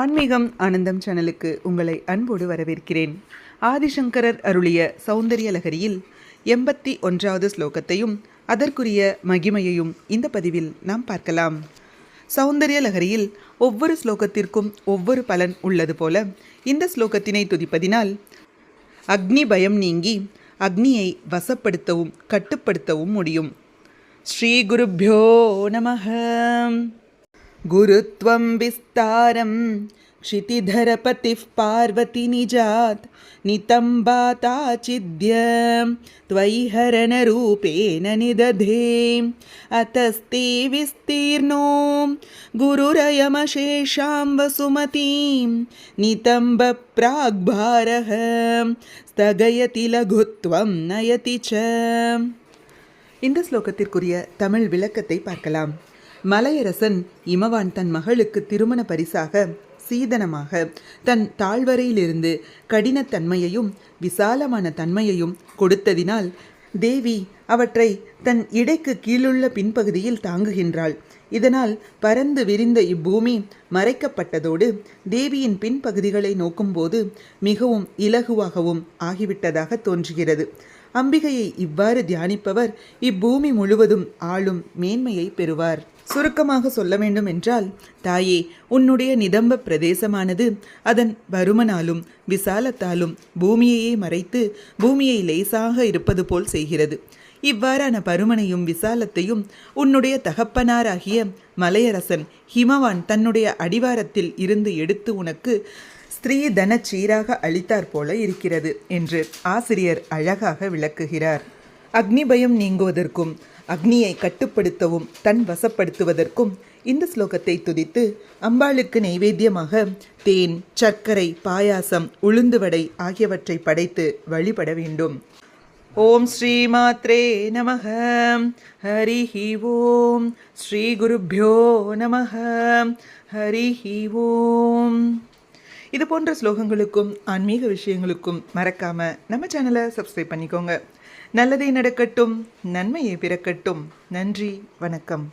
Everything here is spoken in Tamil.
ஆன்மீகம் ஆனந்தம் சேனலுக்கு உங்களை அன்போடு வரவேற்கிறேன். ஆதிசங்கரர் அருளிய சௌந்தரிய லகரியில் எண்பத்தி ஒன்றாவது ஸ்லோகத்தையும் அதற்குரிய மகிமையையும் இந்த பதிவில் நாம் பார்க்கலாம். சௌந்தரிய லகரியில் ஒவ்வொரு ஸ்லோகத்திற்கும் ஒவ்வொரு பலன் உள்ளது போல இந்த ஸ்லோகத்தினை துதிப்பதினால் அக்னி பயம் நீங்கி அக்னியை வசப்படுத்தவும் கட்டுப்படுத்தவும் முடியும். ஸ்ரீ குருப்பியோ நமகம் गुरुत्वं विस्तारं क्षितिधरपतिः पार्वतीनिजात् नितम्बाताचिद्य त्वयि हरणरूपेण निदधे अतस्ते विस्तीर्णो गुरुरयमशेषां वसुमतीं नितम्बप्राग्भारः स्थगयति लघुत्वं नयति च இந்த ஸ்லோகத்திற்குரிய தமிழ் விளக்கத்தை பார்க்கலாம் மலையரசன் இமவான் தன் மகளுக்கு திருமண பரிசாக சீதனமாக தன் தாழ்வரையிலிருந்து கடினத்தன்மையையும் விசாலமான தன்மையையும் கொடுத்ததினால் தேவி அவற்றை தன் இடைக்கு கீழுள்ள பின்பகுதியில் தாங்குகின்றாள். இதனால் பரந்து விரிந்த இப்பூமி மறைக்கப்பட்டதோடு தேவியின் பின்பகுதிகளை நோக்கும்போது மிகவும் இலகுவாகவும் ஆகிவிட்டதாக தோன்றுகிறது. அம்பிகையை இவ்வாறு தியானிப்பவர் இப்பூமி முழுவதும் ஆளும் மேன்மையை பெறுவார். சுருக்கமாக சொல்ல வேண்டும் என்றால் தாயே உன்னுடைய நிதம்ப பிரதேசமானது அதன் பருமனாலும் விசாலத்தாலும் பூமியையே மறைத்து பூமியை லேசாக இருப்பது போல் செய்கிறது. இவ்வாறான பருமனையும் விசாலத்தையும் உன்னுடைய தகப்பனாராகிய மலையரசன் ஹிமவான் தன்னுடைய அடிவாரத்தில் இருந்து எடுத்து உனக்கு ஸ்திரீ தன சீராக அளித்தார் போல இருக்கிறது என்று ஆசிரியர் அழகாக விளக்குகிறார். அக்னி பயம் நீங்குவதற்கும் அக்னியை கட்டுப்படுத்தவும் தன் வசப்படுத்துவதற்கும் இந்த ஸ்லோகத்தை துதித்து அம்பாளுக்கு நைவேத்தியமாக தேன் சர்க்கரை பாயாசம் உளுந்துவடை ஆகியவற்றை படைத்து வழிபட வேண்டும். ஓம் ஸ்ரீ மாத்ரே நமக ஹரிஹி ஓம். ஸ்ரீ குருப்பியோ நமக. ஹரிஹி ஓம். இது போன்ற ஸ்லோகங்களுக்கும் ஆன்மீக விஷயங்களுக்கும் மறக்காம நம்ம சேனலை சப்ஸ்கிரைப் பண்ணிக்கோங்க. நல்லதே நடக்கட்டும் நன்மையை பிறக்கட்டும். நன்றி வணக்கம்.